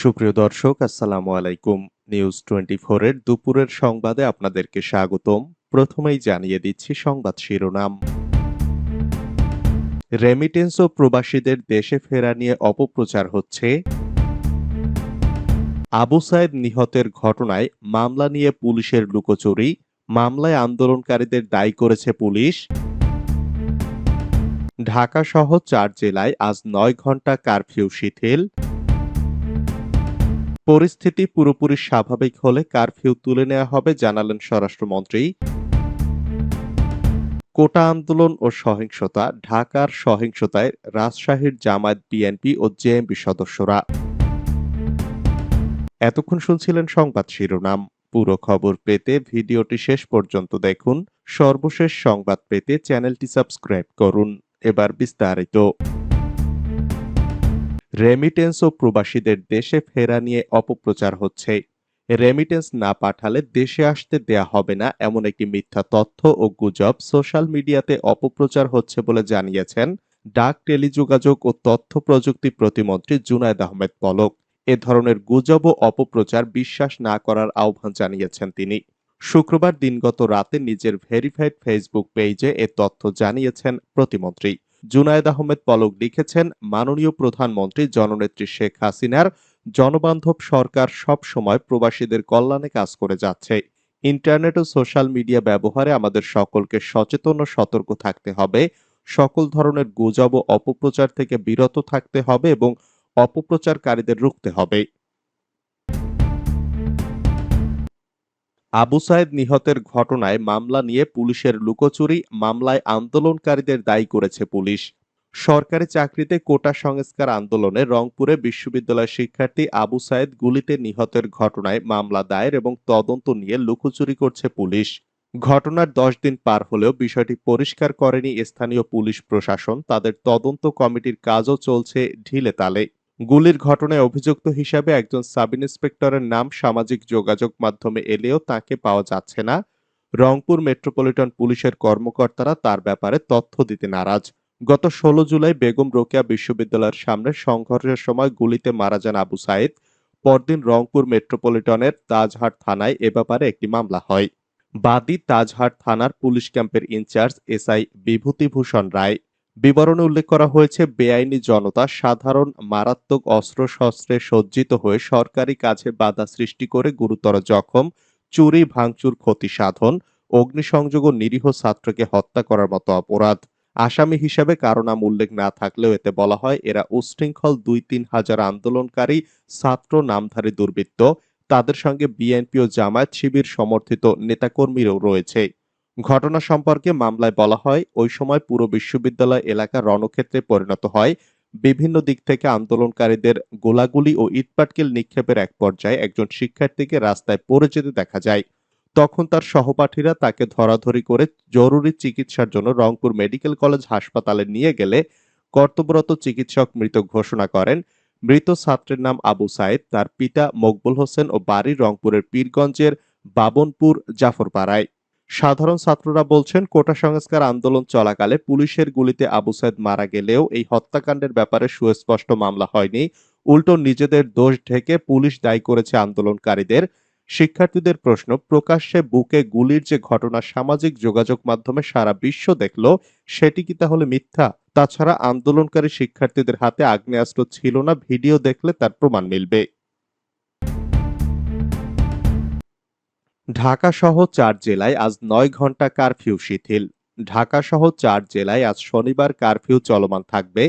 সুপ্রিয় দর্শক, আসসালামু আলাইকুম। নিউজ টোয়েন্টি এর দুপুরের সংবাদে আপনাদেরকে স্বাগতম। প্রথমেই জানিয়ে দিচ্ছি সংবাদ শিরোনাম। রেমিটেন্স ও প্রবাসীদের দেশে ফেরা নিয়ে অপপ্রচার হচ্ছে। আবু সাইদ নিহতের ঘটনায় মামলা নিয়ে পুলিশের লুকোচুরি, মামলায় আন্দোলনকারীদের দায়ী করেছে পুলিশ। ঢাকা সহ চার জেলায় আজ নয় ঘণ্টা কারফিউ শিথিল। পরিস্থিতি পুরোপুরি স্বাভাবিক হলে কারফিউ তুলে নেওয়া হবে, জানালেন স্বরাষ্ট্রমন্ত্রী। কোটা আন্দোলন ও সহিংসতা, ঢাকার সহিংসতায় রাজশাহীর জামায়াত বিএনপি ও জেএমবি সদস্যরা। এতক্ষণ শুনছিলেন সংবাদ শিরোনাম। পুরো খবর পেতে ভিডিওটি শেষ পর্যন্ত দেখুন। সর্বশেষ সংবাদ পেতে চ্যানেলটি সাবস্ক্রাইব করুন। এবার বিস্তারিত। রেমিটেন্স ও প্রবাসীদের দেশে ফেরা নিয়ে অপপ্রচার হচ্ছে। রেমিটেন্স না পাঠালে দেশে আসতে দেয়া হবে না এমন একটি মিথ্যা তথ্য ও গুজব সোশ্যাল মিডিয়াতে অপপ্রচার হচ্ছে বলে জানিয়েছেন ডাক, টেলিযোগাযোগ ও তথ্য প্রযুক্তি প্রতিমন্ত্রী জুনায়দ আহমেদ পলক। এ ধরনের গুজব ও অপপ্রচার বিশ্বাস না করার আহ্বান জানিয়েছেন তিনি। শুক্রবার দিনগত রাতে নিজের ভেরিফাইড ফেসবুক পেজে এ তথ্য জানিয়েছেন প্রতিমন্ত্রী। জুনায়েদ আহমেদ পলক লিখেছেন, মাননীয় প্রধানমন্ত্রী জননেত্রী শেখ হাসিনার জনবান্ধব সরকার সব সময় প্রবাসীদের কল্যাণে কাজ করে যাচ্ছে। ইন্টারনেট ও সোশ্যাল মিডিয়া ব্যবহারে আমাদের সকলকে সচেতন ও সতর্ক থাকতে হবে। সকল ধরনের গুজব ও অপপ্রচার থেকে বিরত থাকতে হবে এবং অপপ্রচারকারীদের রুখতে হবে। আবু সাইদ নিহতের ঘটনায় মামলা নিয়ে পুলিশের লুকোচুরি, মামলায় আন্দোলনকারীদের দায়ী করেছে পুলিশ। সরকারি চাকরিতে কোটা সংস্কার আন্দোলনে রংপুরে বিশ্ববিদ্যালয় শিক্ষার্থী আবু সাইদ গুলিতে নিহতের ঘটনায় মামলা দায়ের এবং তদন্ত নিয়ে লুকোচুরি করছে পুলিশ। ঘটনার দশ দিন পার হলেও বিষয়টি পরিষ্কার করেনি স্থানীয় পুলিশ প্রশাসন। তাদের তদন্ত কমিটির কাজও চলছে ঢিলে তালে। গুলির ঘটনায় অভিযুক্ত হিসাবে একজন সাব ইন্সপেক্টরের নাম সামাজিক যোগাযোগ মাধ্যমে এলেও তাকে পাওয়া যাচ্ছে না। রংপুর মেট্রোপলিটন পুলিশের কর্মকর্তারা তার ব্যাপারে তথ্য দিতে নারাজ। গত ষোলো জুলাই বেগম রোকেয়া বিশ্ববিদ্যালয়ের সামনে সংঘর্ষের সময় গুলিতে মারা যান আবু সাইদ। পরদিন রংপুর মেট্রোপলিটনের তাজহাট থানায় এ ব্যাপারে একটি মামলা হয়। বাদী তাজহাট থানার পুলিশ ক্যাম্পের ইনচার্জ এসআই বিভূতিভূষণ রায়। বিবরণে উল্লেখ করা হয়েছে, বেআইনি জনতা সাধারণ মারাত্মক অস্ত্রশস্ত্রে সজ্জিত হয়ে সরকারি কাজে বাধা সৃষ্টি করে গুরুতর জখম, চুরি, ভাঙচুর, ক্ষতি সাধন, অগ্নিসংযোগ ও নিরীহ ছাত্রকে হত্যা করার মতো অপরাধ। আসামি হিসাবে কারও নাম উল্লেখ না থাকলেও এতে বলা হয়, এরা উশৃঙ্খল দুই তিন হাজার আন্দোলনকারী ছাত্র নামধারী দুর্বৃত্ত। তাদের সঙ্গে বিএনপি ও জামায়াত শিবির সমর্থিত নেতাকর্মীরও রয়েছে। ঘটনা সম্পর্কে মামলায় বলা হয়, ওই সময় পুরো বিশ্ববিদ্যালয় এলাকা রণক্ষেত্রে পরিণত হয়। বিভিন্ন দিক থেকে আন্দোলনকারীদের গোলাগুলি ও ইটপাটকেল নিক্ষেপের এক পর্যায়ে একজন শিক্ষার্থীকে রাস্তায় পড়ে যেতে দেখা যায়। তখন তার সহপাঠীরা তাকে ধরাধরি করে জরুরি চিকিৎসার জন্য রংপুর মেডিকেল কলেজ হাসপাতালে নিয়ে গেলে কর্তব্যরত চিকিৎসক মৃত ঘোষণা করেন। মৃত ছাত্রের নাম আবু সাইদ তার পিতা মকবুল হোসেন ও বাড়ি রংপুরের পীরগঞ্জের বাবনপুর জাফরপাড়ায়। সাধারণ ছাত্ররা বলছেন, কোটা সংস্কার আন্দোলন চলাকালে পুলিশের গুলিতে আবু সাইদ মারা গেলেও এই হত্যাকাণ্ডের ব্যাপারে সুস্পষ্ট মামলা হয়নি। উল্টো নিজেদের দোষ ঢেকে পুলিশ দায়ী করেছে আন্দোলনকারীদের। শিক্ষার্থীদের প্রশ্ন, প্রকাশ্যে বুকে গুলির যে ঘটনা সামাজিক যোগাযোগ মাধ্যমে সারা বিশ্ব দেখল, সেটি কি তাহলে মিথ্যা? তাছাড়া আন্দোলনকারী শিক্ষার্থীদের হাতে আগ্নেয়াস্ত্র ছিল না, ভিডিও দেখলে তার প্রমাণ মিলবে। ঢাকা সহ চার জেলায় আজ নয় ঘণ্টা কারফিউ শিথিল। ঢাকা সহ চার জেলায় আজ শনিবার কারফিউ চলমান থাকবে।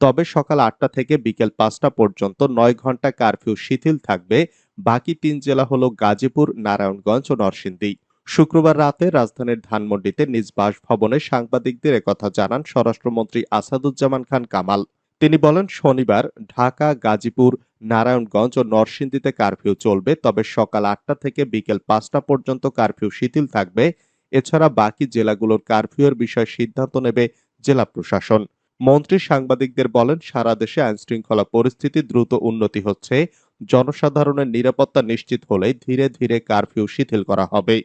তবে সকাল আটটা থেকে বিকেল পাঁচটা পর্যন্ত নয় ঘণ্টা কারফিউ শিথিল থাকবে। বাকি তিন জেলা হল গাজীপুর, নারায়ণগঞ্জ ও নরসিংদী। শুক্রবার রাতে রাজধানীর ধানমন্ডিতে নিজ বাসভবনে সাংবাদিকদের একথা জানান স্বরাষ্ট্রমন্ত্রী আসাদুজ্জামান খান কামাল। তিনি বলেন, শনিবার ঢাকা, গাজীপুর নারায়ণগঞ্জ ও নরসিংদীতে কারফিউ চলবে, তবে সকাল আটটা থেকে বিকেল পাঁচটা পর্যন্ত কারফিউ শিথিল থাকবে। এছাড়া বাকি জেলাগুলোর কারফিউর বিষয়ে সিদ্ধান্ত নেবে জেলা প্রশাসন। মন্ত্রী সাংবাদিকদের বলেন, সারা দেশে আইন শৃঙ্খলা পরিস্থিতি দ্রুত উন্নতি হচ্ছে। জনসাধারণের নিরাপত্তা নিশ্চিত হলেই ধীরে ধীরে কারফিউ শিথিল করা হবে।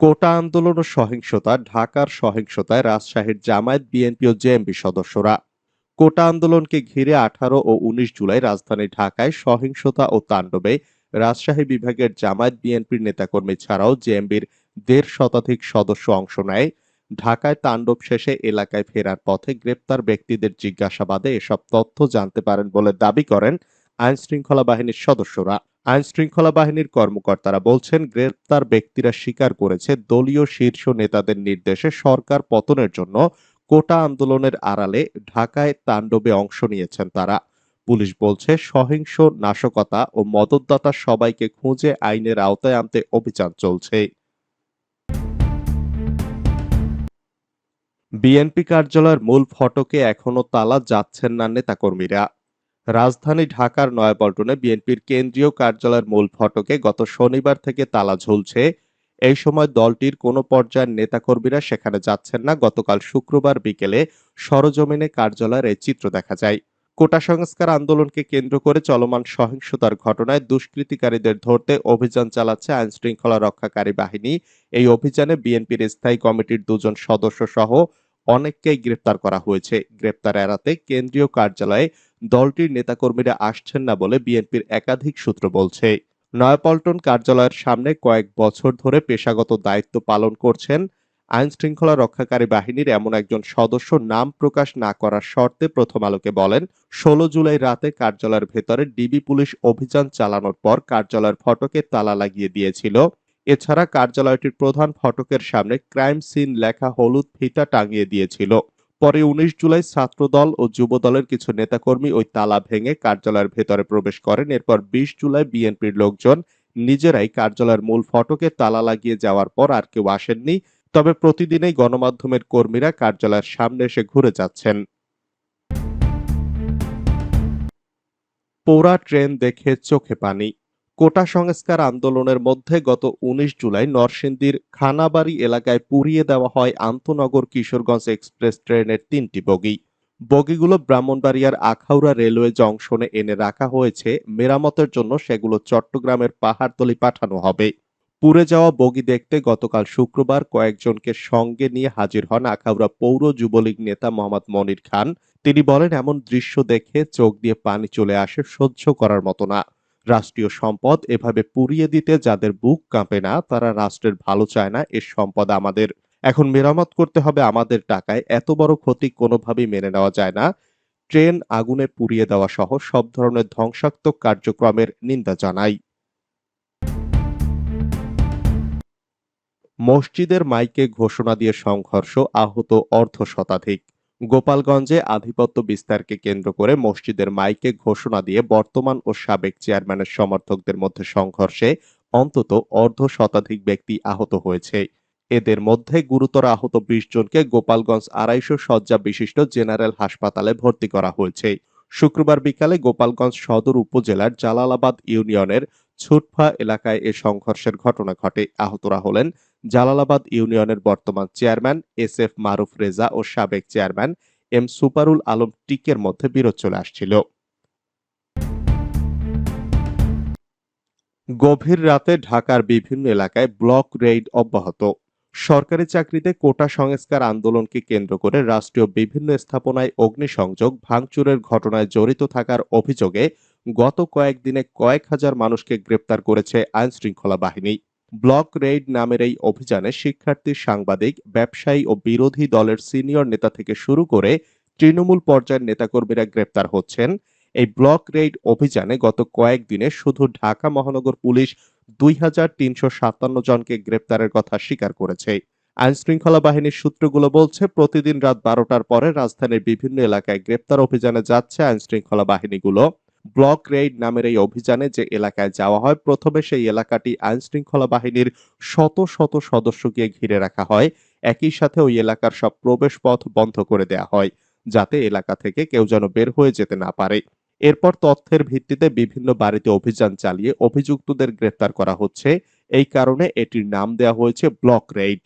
কোটা আন্দোলন ও সহিংসতা, ঢাকার সহিংসতায় রাজশাহীর জামায়াত, বিএনপি ও জেএমবি সদস্যরা। কোটা আন্দোলনকে ঘিরে আঠারো ও উনিশ জুলাই রাজধানী ঢাকায় সহিংসতা ও তাণ্ডবে রাজশাহী বিভাগের জামায়াত বিএনপির নেতাকর্মী ছাড়াও জেএমবির দেড় শতাধিক সদস্য অংশ নেয়। ঢাকায় তাণ্ডব শেষে এলাকায় ফেরার পথে গ্রেপ্তার ব্যক্তিদের জিজ্ঞাসাবাদে এসব তথ্য জানতে পারেন বলে দাবি করেন আইন শৃঙ্খলা বাহিনীর সদস্যরা। আইন শৃঙ্খলা বাহিনীর কর্মকর্তারা বলছেন, গ্রেপ্তার ব্যক্তিরা স্বীকার করেছে দলীয় শীর্ষ নেতাদের নির্দেশে সরকার পতনের জন্য কোটা আন্দোলনের আড়ালে ঢাকায় তাণ্ডবে অংশ নিয়েছেন তারা। পুলিশ বলছে, সহিংস নাশকতা ও মদতদাতা সবাইকে খুঁজে আইনের আওতায় আনতে অভিযান চলছে। বিএনপি কার্যালয়ের মূল ফটকে এখনও তালা যাচ্ছেন না নেতাকর্মীরা। রাজধানী ঢাকার নয়াপল্টনে বিএনপির কেন্দ্রীয় কার্যালয়ের মূল ফটকে গত শনিবার থেকে তালা ঝুলছে। এই সময় দলটির কোনো পর্যায়ের নেতাকর্মীরা সেখানে যাচ্ছেন না। গতকাল শুক্রবার বিকেলে সরজমিনে কার্যালয়ের এই চিত্র দেখা যায়। কোটা সংস্কার আন্দোলনকে কেন্দ্র করে চলমান সহিংসতার ঘটনায় দুষ্কৃতিকারীদের ধরতে অভিযান চালাচ্ছে আইন শৃঙ্খলা রক্ষাকারী বাহিনী। এই অভিযানে বিএনপির স্থায়ী কমিটির দুজন সদস্য সহ অনেককেই গ্রেপ্তার করা হয়েছে। গ্রেপ্তার এড়াতে কেন্দ্রীয় কার্যালয়ে দলটির নেতাকর্মীরা আসছেন না বলে বিএনপির একাধিক সূত্র বলছে। নয়াপল্টন কার্যালয়ের সামনে কয়েক বছর ধরে পেশাগত দায়িত্ব পালন করছেন আইন শৃঙ্খলা রক্ষাকারী বাহিনীর এমন একজন সদস্য নাম প্রকাশ না করার শর্তে প্রথম আলোকে বলেন, ষোলো জুলাই রাতে কার্যালয়ের ভেতরে ডিবি পুলিশ অভিযান চালানোর পর কার্যালয়ের ফটকে তালা লাগিয়ে দিয়েছিল। এছাড়া কার্যালয়টির প্রধান ফটকের সামনে ক্রাইম সিন লেখা হলুদ ফিতা টাঙিয়ে দিয়েছিল। পরে উনিশ জুলাই ছাত্রদল ও যুবদলের কিছু নেতাকর্মী ওই তালা ভেঙে কার্যালয়ের ভেতরে প্রবেশ করেন। এরপর বিশ জুলাই বিএনপির লোকজন নিজেরাই কার্যালয়ের মূল ফটকে তালা লাগিয়ে যাওয়ার পর আর কেউ আসেননি। তবে প্রতিদিনই গণমাধ্যমের কর্মীরা কার্যালয়ের সামনে এসে ঘুরে যাচ্ছেন। পোড়া ট্রেন দেখে চোখে পানি। কোটা সংস্কার আন্দোলনের মধ্যে গত উনিশ জুলাই নরসিংদীর খানাবাড়ি এলাকায় পুড়িয়ে দেওয়া হয় আন্তনগর কিশোরগঞ্জ এক্সপ্রেস ট্রেনের তিনটি বগি। বগিগুলো ব্রাহ্মণবাড়িয়ার আখাউড়া রেলওয়ে জংশনে এনে রাখা হয়েছে। মেরামতের জন্য সেগুলো চট্টগ্রামের পাহাড়তলি পাঠানো হবে। পুড়ে যাওয়া বগি দেখতে গতকাল শুক্রবার কয়েকজনকে সঙ্গে নিয়ে হাজির হন আখাউড়া পৌর যুবলীগ নেতা মোহাম্মদ মনির খান। তিনি বলেন, এমন দৃশ্য দেখে চোখ দিয়ে পানি চলে আসে, সহ্য করার মতো না। রাষ্ট্রীয় সম্পদ এভাবে পুড়িয়ে দিতে যাদের বুক কাঁপে না, তারা রাষ্ট্রের ভালো চায় না এর সম্পদ আমাদের। এখন মেরামত করতে হবে আমাদের টাকায়, এত বড় ক্ষতি কোনোভাবেই মেনে নেওয়া যায় না। ট্রেন আগুনে পুড়িয়ে দেওয়া সহ সব ধরনের ধ্বংসাত্মক কার্যক্রমের নিন্দা জানাই। মসজিদের মাইকে ঘোষণা দিয়ে সংঘর্ষ, আহত অর্ধ শতাধিক। গোপালগঞ্জে আধিপত্য বিস্তারকে কেন্দ্র করে মসজিদের মাইকে ঘোষণা দিয়ে বর্তমান ও সাবেক চেয়ারম্যানের সমর্থকদের মধ্যে সংঘর্ষে অন্তত অর্ধ শতাধিক ব্যক্তি আহত হয়েছে। এদের মধ্যে গুরুতর আহত বিশ জনকে গোপালগঞ্জ আড়াইশো শয্যা বিশিষ্ট জেনারেল হাসপাতালে ভর্তি করা হয়েছে। শুক্রবার বিকালে গোপালগঞ্জ সদর উপজেলার জালালাবাদ ইউনিয়নের ছুটফা এলাকায় এ সংঘর্ষের ঘটনা ঘটে। আহতরা হলেন জালালাবাদ ইউনিয়নের বর্তমান chairman S F Maruf Reza ও সাবেক চেয়ারম্যান এম সুপারুল আলম টিকের মধ্যে বিরোধ চলে আসছিল। গভীর রাতে ঢাকার বিভিন্ন এলাকায় ব্লক রেইড অব্যাহত। সরকারি চাকরিতে কোটা সংস্কার আন্দোলনকে কেন্দ্র করে রাষ্ট্রীয় বিভিন্ন স্থাপনায় অগ্নিসংযোগ, ভাঙচুরের ঘটনায় জড়িত থাকার অভিযোগে গত কয়েকদিনে কয়েক হাজার মানুষকে গ্রেপ্তার করেছে আইনশৃঙ্খলা বাহিনী। ব্লক রেইড নামের এই অভিযানে শিক্ষার্থী, সাংবাদিক, ব্যবসায়ী ও বিরোধী দলের সিনিয়র নেতা থেকে শুরু করে তৃণমূল পর্যায়ের নেতাকর্মীরা গ্রেপ্তার হচ্ছেন। এই ব্লক রেইড অভিযানে গত কয়েকদিনে শুধু ঢাকা মহানগর পুলিশ দুই হাজার তিনশো সাতান্ন জনকে গ্রেপ্তারের কথা স্বীকার করেছে। আইন শৃঙ্খলা বাহিনীর সূত্রগুলো বলছে, প্রতিদিন রাত বারোটার পরে রাজধানীর বিভিন্ন এলাকায় গ্রেপ্তার অভিযানে যাচ্ছে আইন শৃঙ্খলা বাহিনীগুলো। ব্লক রেইড নামের এই অভিযানে যে এলাকায় যাওয়া হয়, প্রথমে সেই এলাকাটি আইন শৃঙ্খলা বাহিনীর শত শত সদস্যকে ঘিরে রাখা হয়। একই সাথে ওই এলাকার সব প্রবেশ পথ বন্ধ করে দেয়া হয়, যাতে এলাকা থেকে কেউ যেন বের হয়ে যেতে না পারে। এরপর তথ্যের ভিত্তিতে বিভিন্ন বাড়িতে অভিযান চালিয়ে অভিযুক্তদের গ্রেফতার করা হচ্ছে। এই কারণে এটির নাম দেওয়া হয়েছে ব্লক রেইড।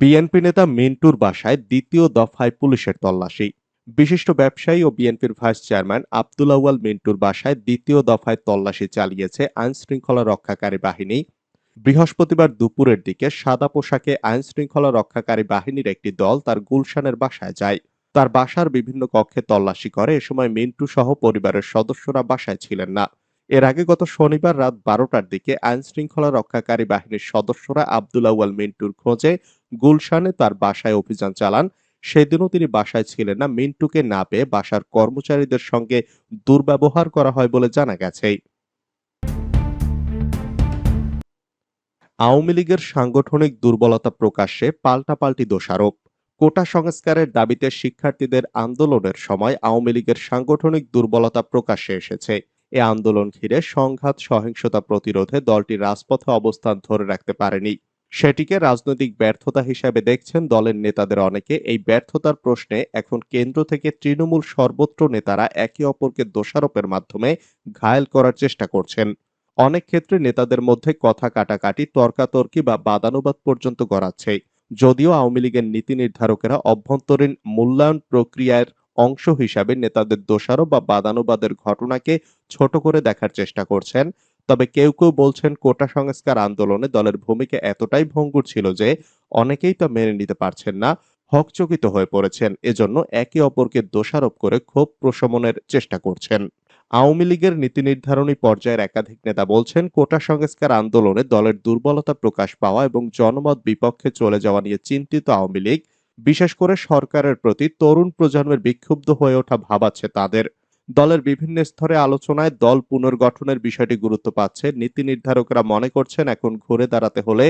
বিএনপি নেতা মিন্টুর বাসায় দ্বিতীয় দফায় পুলিশের তল্লাশি। বিশিষ্ট ব্যবসায়ী ও বিএনপির ভাইস চেয়ারম্যান আব্দুল আউয়াল মিন্টুর বাসায় দ্বিতীয় দফায় তল্লাশি চালিয়েছে আইন শৃঙ্খলা রক্ষাকারী বাহিনী। বৃহস্পতিবার দুপুরের দিকে সাদা পোশাকে আইন শৃঙ্খলা রক্ষাকারী বাহিনীর একটি দল তার গুলশানের বাসায় যায়। তার বাসার বিভিন্ন কক্ষে তল্লাশি করে, এ সময় মিন্টু সহ পরিবারের সদস্যরা বাসায় ছিলেন না। এর আগে গত শনিবার রাত বারোটার দিকে আইন শৃঙ্খলা রক্ষাকারী বাহিনীর সদস্যরা আব্দুল আউয়াল মিন্টুর খোঁজে গুলশানে তার বাসায় অভিযান চালান। সেদিনও তিনি বাসায় ছিলেন না। মিন্টুকে না পেয়ে বাসার কর্মচারীদের সঙ্গে দুর্ব্যবহার করা হয় বলে জানা গেছে। আওয়ামী লীগের সাংগঠনিক দুর্বলতা প্রকাশ্যে পাল্টাপাল্টি দোষারোপ। কোটা সংস্কারের দাবিতে শিক্ষার্থীদের আন্দোলনের সময় আওয়ামী লীগের সাংগঠনিক দুর্বলতা প্রকাশ্যে এসেছে। এ আন্দোলন ঘিরে সংঘাত, সহিংসতা প্রতিরোধে দলটি রাজপথে অবস্থান ধরে রাখতে পারেনি। সেটিকে রাজনৈতিক ব্যর্থতা হিসাবে দেখছেন দলের নেতাদের অনেকে। এই ব্যর্থতার প্রশ্নে এখন কেন্দ্র থেকে তৃণমূল সর্বত্র নেতারা একে অপরকে দোষারোপের মাধ্যমে ঘায়েল করার চেষ্টা করছেন। অনেক ক্ষেত্রে নেতাদের মধ্যে কথা কাটাকাটি, তর্কাতর্কি বা বাদানুবাদ পর্যন্ত গড়াচ্ছে। যদিও আওয়ামী লীগের নীতি নির্ধারকেরা অভ্যন্তরীণ মূল্যায়ন প্রক্রিয়ার অংশ হিসাবে নেতাদের দোষারোপ বা বাদানুবাদের ঘটনাকে ছোট করে দেখার চেষ্টা করছেন। তবে কেউ কেউ বলছেন কোটা সংস্কার আন্দোলনে দলের ভূমিকা এতটাই ভঙ্গুর ছিল যে অনেকেই তা মেনে নিতে পারছেন না, হকচকিত হয়ে পড়েছেন। এজন্য একে অপরকে দোষারোপ করে ক্ষোভ প্রশমনের চেষ্টা করছেন। আওয়ামী লীগের নীতি নির্ধারণী পর্যায়ের একাধিক নেতা বলছেন কোটা সংস্কার আন্দোলনে দলের দুর্বলতা প্রকাশ পাওয়া এবং জনমত বিপক্ষে চলে যাওয়া নিয়ে চিন্তিত আওয়ামী লীগ, বিশেষ করে সরকারের প্রতি তরুণ প্রজন্মের বিক্ষুব্ধ হয়ে ওঠা ভাবাচ্ছে তাদের। দলের বিভিন্ন স্তরে আলোচনায় দল পুনর্গঠনের বিষয়টি গুরুত্ব পাচ্ছে। নীতি নির্ধারকরা মনে করছেন এখন ঘুরে দাঁড়াতে হলে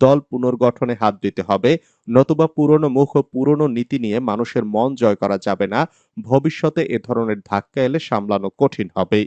দল পুনর্গঠনে হাত দিতে হবে। নতুবা পুরনো মুখ ও পুরনো নীতি নিয়ে মানুষের মন জয় করা যাবে না। ভবিষ্যতে এ ধরনের ধাক্কা এলে সামলানো কঠিন হবে।